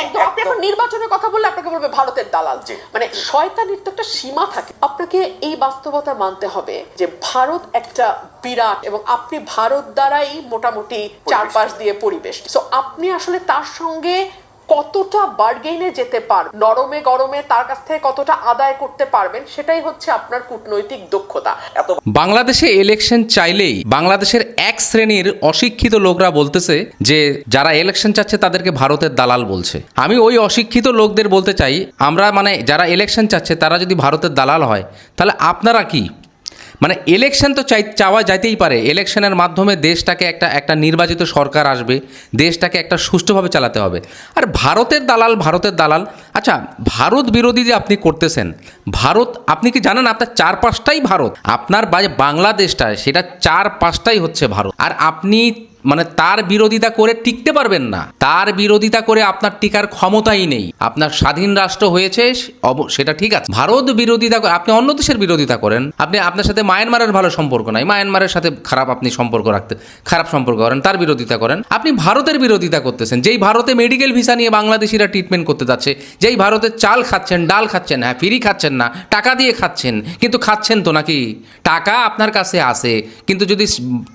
একদম আপনি এখন নির্বাচনের কথা বললে আপনাকে বলবে ভারতের দালাল। মানে শয়তানির তো একটা সীমা থাকে। আপনাকে এই বাস্তবতা মানতে হবে যে ভারত একটা বিরাট এবং আপনি ভারত দ্বারাই মোটামুটি চারপাশ দিয়ে পরিবেশ তো আপনি আসলে তার সঙ্গে কতটা বার্গেইনে যেতে পার, নরমে গরমে তার কাছ থেকে কতটা আদায় করতে পারবেন, সেটাই হচ্ছে আপনার কূটনৈতিক দক্ষতা। এত বাংলাদেশে ইলেকশন চাইলেই বাংলাদেশের এক শ্রেণির অশিক্ষিত লোকরা বলতেছে যে, যারা ইলেকশন চাচ্ছে তাদেরকে ভারতের দালাল বলছে। আমি ওই অশিক্ষিত লোকদের বলতে চাই, আমরা মানে যারা ইলেকশন চাচ্ছে তারা যদি ভারতের দালাল হয়, তাহলে আপনারা কি? মানে ইলেকশন তো চাই, চাওয়া যাইতেই পারে। ইলেকশনের মাধ্যমে দেশটাকে একটা একটা নির্বাচিত সরকার আসবে, দেশটাকে একটা সুষ্ঠুভাবে চালাতে হবে। আর ভারতের দালাল ভারতের দালাল আচ্ছা ভারত বিরোধী যে আপনি করতেছেন, ভারত, আপনি কি জানেন আপনার চার পাঁচটাই ভারত? আপনার বাংলাদেশটা সেটা চার পাঁচটাই হচ্ছে ভারত। আর আপনি মানে তার বিরোধিতা করে টিকতে পারবেন না। তার বিরোধিতা করে আপনার টিকার ক্ষমতাই নেই। আপনার স্বাধীন রাষ্ট্র হয়েছে সেটা ঠিক আছে। ভারত বিরোধিতা আপনি অন্য দেশের বিরোধিতা করেন। আপনি, আপনার সাথে মায়ানমারের ভালো সম্পর্ক নাই। মায়ানমারের সাথে খারাপ আপনি সম্পর্ক রাখতে, খারাপ সম্পর্ক করেন, তার বিরোধিতা করেন। আপনি ভারতের বিরোধিতা করতেছেন। যেই ভারতে মেডিকেল ভিসা নিয়ে বাংলাদেশিরা ট্রিটমেন্ট করতে যাচ্ছে, যেই ভারতে চাল খাচ্ছেন, ডাল খাচ্ছেন হ্যাঁ ফ্রি খাচ্ছেন না, টাকা দিয়ে খাচ্ছেন, কিন্তু খাচ্ছেন তো নাকি? টাকা আপনার কাছে আসে কিন্তু যদি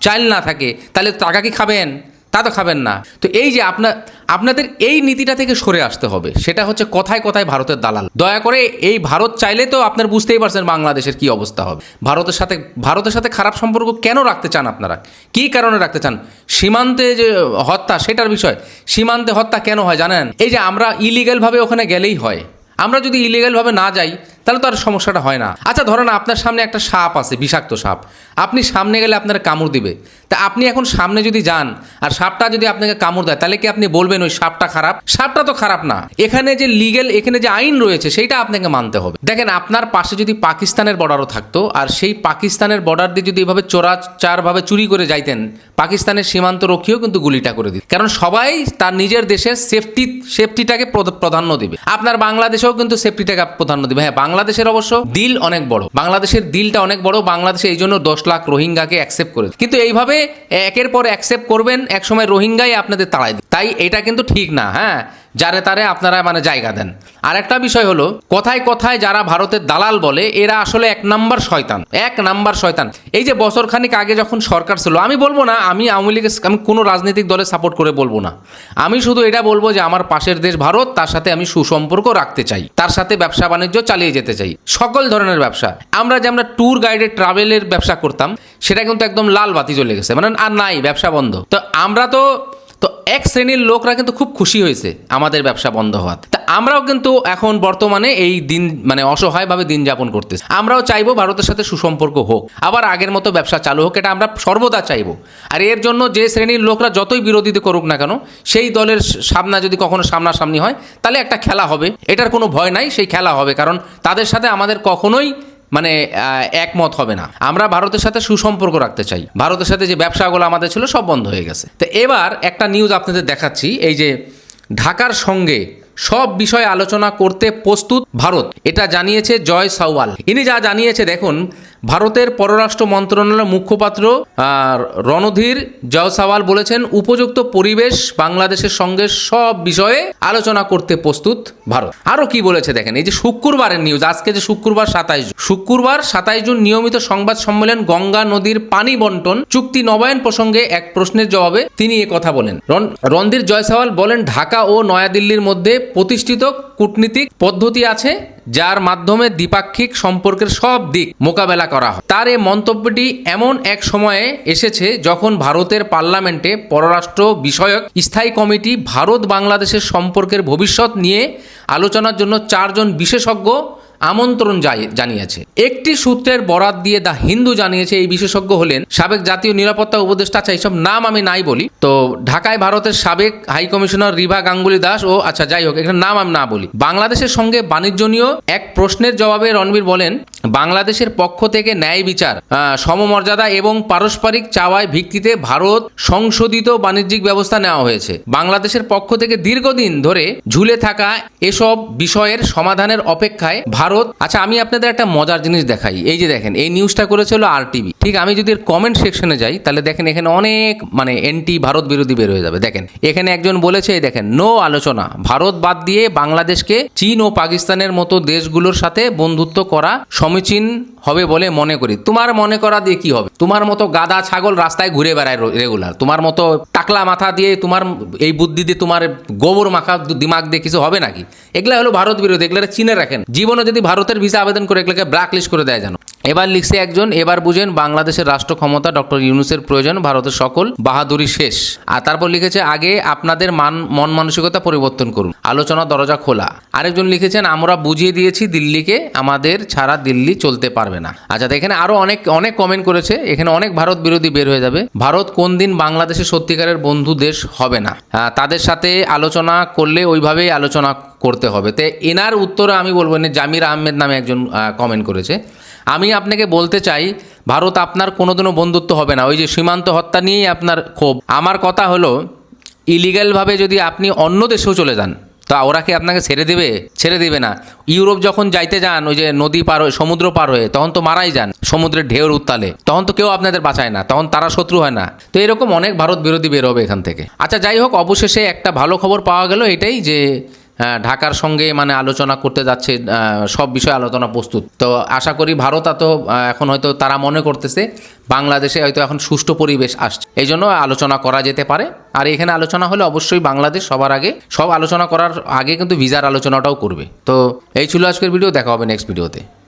চাল না থাকে, তাহলে টাকা কি খাবেন, তা তো খাবেন না। তো এই যে আপনার আপনাদের এই নীতিটা থেকে সরে আসতে হবে, সেটা হচ্ছে কথায় কথায় ভারতের দালাল। দয়া করে এই ভারত চাইলে তো আপনার বুঝতেই পারছেন বাংলাদেশের কি অবস্থা হবে। ভারতের সাথে ভারতের সাথে খারাপ সম্পর্ক কেন রাখতে চান আপনারা? কী কারণে রাখতে চান? সীমান্তে যে হত্যা, সেটার বিষয়। সীমান্তে হত্যা কেন হয় জানেন? এই যে আমরা ইলিগালভাবে ওখানে গেলেই হয়। আমরা যদি ইলিগালভাবে না যাই তাহলে তো আর সমস্যাটা হয় না। আচ্ছা ধরেন আপনার সামনে একটা সাপ আছে, বিষাক্ত সাপ। আপনি সামনে গেলে আপনার কামড় দিবে। তা আপনি এখন সামনে যদি যান, আর সাপটা যদি আপনাকে কামড় দেয়, তাহলে কি আপনি বলবেন ওই সাপটা খারাপ? সাপটা তো খারাপ না। এখানে যে লিগেল এখানে যে আইন রয়েছে, সেইটা আপনাকে মানতে হবে। দেখেন, আপনার পাশে যদি পাকিস্তানের বর্ডারও থাকতো, আর সেই পাকিস্তানের বর্ডার দিয়ে যদি এভাবে চোরা চারভাবে চুরি করে যাইতেন, পাকিস্তানের সীমান্ত রক্ষীও কিন্তু গুলিটা করে দিত। কারণ সবাই তার নিজের দেশের সেফটি সেফটিটাকে প্রাধান্য দিবে। আপনার বাংলাদেশেও কিন্তু সেফটিটাকে প্রাধান্য দিবে। হ্যাঁ বাংলাদেশের অবশ্য দিল অনেক বড়। বাংলাদেশের দিলটা অনেক বড়, বাংলাদেশে এই জন্য দশ লাখ রোহিঙ্গাকে অ্যাকসেপ্ট করে কিন্তু এইভাবে একের পর অ্যাকসেপ্ট করবেন, একসময় রোহিঙ্গাই আপনাদের তাড়াই দেবে। তাই এটা কিন্তু ঠিক না হ্যাঁ? যারে তারে আপনারা মানে জায়গা দেন। আরেকটা বিষয় হলো, কথায় কথায় যারা ভারতের দালাল বলে, এরা আসলে এক নাম্বার শয়তান। এক নাম্বার শয়তান। এই যে বছর খানিক আগে যখন সরকার ছিল, আমি বলব না, আমি আওয়ামী লীগের আমি কোনো রাজনৈতিক দলে সাপোর্ট করে বলব না। আমি শুধু এটা বলব যে, আমার পাশের দেশ ভারত, তার সাথে আমি সুসম্পর্ক রাখতে চাই। তার সাথে ব্যবসা বাণিজ্য চালিয়ে যেতে চাই। সকল ধরনের ব্যবসা। আমরা যে আমরা ট্যুর গাইডের ট্রাভেলের ব্যবসা করতাম, সেটা কিন্তু একদম লাল বাতি চলে গেছে। মানে আর নাই, ব্যবসা বন্ধ। তো আমরা তো তো এক শ্রেণির লোকরা কিন্তু খুব খুশি হয়েছে আমাদের ব্যবসা বন্ধ হওয়াতে। তা আমরাও কিন্তু এখন বর্তমানে এই দিন মানে অসহায়ভাবে দিন যাপন করতেছি। আমরাও চাইব ভারতের সাথে সুসম্পর্ক হোক। আবার আগের মতো ব্যবসা চালু হোক, এটা আমরা সর্বদা চাইব। আর এর জন্য যে শ্রেণির লোকরা যতই বিরোধিতা করুক না কেন, সেই দলের সামনা যদি কখনো সামনাসামনি হয়, তাহলে একটা খেলা হবে। এটার কোনো ভয় নাই, সেই খেলা হবে। কারণ তাদের সাথে আমাদের কখনোই মানে একমত হবে না। আমরা ভারতের সাথে সুসম্পর্ক রাখতে চাই। ভারতের সাথে যে ব্যবসাগুলো আমাদের ছিল সব বন্ধ হয়ে গেছে। তো এবার একটা নিউজ আপনাদের দেখাচ্ছি, এই যে ঢাকার সঙ্গে সব বিষয়ে আলোচনা করতে প্রস্তুত ভারত। এটা জানিয়েছে জয় সাওয়াল। ইনি যা জানিয়েছে, দেখুন ভারতের পররাষ্ট্র মন্ত্রণালয়ের মুখপাত্র রণধীর জয়সাওয়াল বলেছেন, উপযুক্ত পরিবেশ বাংলাদেশের সঙ্গে সব বিষয়ে আলোচনা করতে প্রস্তুত ভারত। আরও কি বলেছে দেখেন, এই যে শুক্রবারের নিউজ আজকে যে শুক্রবার সাতাইশ জুন, শুক্রবার সাতাইশ জুন নিয়মিত সংবাদ সম্মেলন গঙ্গা নদীর পানি বন্টন চুক্তি নবায়ন প্রসঙ্গে এক প্রশ্নের জবাবে তিনি কথা বলেন। রণ- রণধীর জয়সাওয়াল বলেন, ঢাকা ও নয়াদিল্লির মধ্যে প্রতিষ্ঠিত কূটনীতিক পদ্ধতি আছে যার মাধ্যমে দ্বিপাক্ষিক সম্পর্কের সব দিক মোকাবেলা করা হয়। তার এই মন্তব্যটি এমন এক সময়ে এসেছে যখন ভারতের পার্লামেন্টে পররাষ্ট্র বিষয়ক স্থায়ী কমিটি ভারত বাংলাদেশের সম্পর্কের ভবিষ্যৎ নিয়ে আলোচনার জন্য চারজন বিশেষজ্ঞ আমন্ত্রণ জানিয়েছে। একটি সূত্রের বরাত দিয়ে দা হিন্দু জানিয়েছে, এই বিশেষজ্ঞ হলেন সাবেক জাতীয় নিরাপত্তা উপদেষ্টা আচ্ছা এইসব নাম আমি নাই বলি। তো ঢাকায় ভারতের সাবেক হাই কমিশনার রিভা গাঙ্গুলি দাস ও আচ্ছা যাই হোক, এখানে নাম আমি না বলি। বাংলাদেশের সঙ্গে বাণিজ্য নিয়েও এক প্রশ্নের জবাবে রণবীর বলেন বাংলাদেশের পক্ষ থেকে ন্যায় বিচার সমমর্যাদা এবং পারস্পরিক চাওয়ায় ভিত্তিতে ভারত সংশোধিত বাণিজ্যিক ব্যবস্থা নেওয়া হয়েছে। বাংলাদেশের পক্ষ থেকে দীর্ঘদিন ধরে ঝুলে থাকা এসব বিষয়ের সমাধানের অপেক্ষায় ভারত আচ্ছা আমি আপনাদের একটা মজার জিনিস দেখাই। এই যে দেখেন, এই নিউজটা করেছিল আর টিভি ঠিক, আমি যদি কমেন্ট সেকশনে যাই, তাহলে দেখেন এখানে অনেক মানে এন্টি ভারত বিরোধী বের হয়ে যাবে। দেখেন, এখানে একজন বলেছে দেখেন, নো আলোচনা। ভারত বাদ দিয়ে বাংলাদেশকে চীন ও পাকিস্তানের মতো দেশগুলোর সাথে বন্ধুত্ব করা সমীচীন হবে বলে মনে করি। তোমার মনে করা দিয়ে কি হবে? তোমার মতো গাদা ছাগল রাস্তায় ঘুরে বেড়ায় রেগুলার তোমার মতো টাকলা মাথা দিয়ে তোমার এই বুদ্ধি দিয়ে তোমার গোবর মাখা দিমাগ দিয়ে কিছু হবে নাকি? এগুলা হলো ভারত বিরোধী এগুলো চিনে রাখেন। জীবনে যদি ভারতের ভিসা আবেদন করে এগুলোকে ব্ল্যাক লিস্ট করে দেয় যেন। এবার লিখছে একজন, এবার বুঝেন বাংলাদেশের রাষ্ট্র ক্ষমতা ডক্টর ইউনুসের প্রয়োজন, ভারতের সকল বাহাদুরি শেষ। আর তারপর লিখেছে, আগে আপনাদের মান, মন মানসিকতা পরিবর্তন করুন। আলোচনা দরজা খোলা। আরেকজন লিখেছেন, আমরা বুঝিয়ে দিয়েছি দিল্লিকে, আমাদের ছাড়া দিল্লি চলতে পারবে না। আচ্ছা এখানে আরও অনেক অনেক কমেন্ট করেছে। এখানে অনেক ভারত বিরোধী বের হয়ে যাবে। ভারত কোন দিন বাংলাদেশের সত্যিকারের বন্ধু দেশ হবে না। তাদের সাথে আলোচনা করলে ওইভাবেই আলোচনা করতে হবে। তো এনার উত্তরে আমি বলব জামির আহমেদ নামে একজন কমেন্ট করেছে। আমি আপনাকে বলতে চাই, ভারত আপনার কোনোদিনও বন্ধুত্ব হবে না। ওই যে সীমান্ত হত্যা নিয়েই আপনার ক্ষোভ। আমার কথা হলো ইলিগ্যালভাবে যদি আপনি অন্য দেশেও চলে যান তা ওরা কি আপনাকে ছেড়ে দেবে? ছেড়ে দেবে না। ইউরোপ যখন যাইতে যান, ওই যে নদী পার হয়ে, সমুদ্র পার হয়ে, তখন তো মারাই যান সমুদ্রের ঢেউর উত্তালে। তখন তো কেউ আপনাদের বাঁচায় না, তখন তারা শত্রু হয় না। তো এরকম অনেক ভারত বিরোধী বেরোবে এখান থেকে। আচ্ছা যাই হোক, অবশেষে একটা ভালো খবর পাওয়া গেল এটাই যে ঢাকার সঙ্গে মানে আলোচনা করতে যাচ্ছে সব বিষয়ে আলোচনা প্রস্তুত। তো আশা করি ভারত এত এখন হয়তো তারা মনে করতেছে, বাংলাদেশে হয়তো এখন সুষ্ঠু পরিবেশ আসছে। এই জন্য আলোচনা করা যেতে পারে। আর এখানে আলোচনা হলে অবশ্যই বাংলাদেশ সবার আগে, সব আলোচনা করার আগে কিন্তু ভিসার আলোচনাটাও করবে। তো এই ছিল আজকের ভিডিও, দেখা হবে নেক্সট ভিডিওতে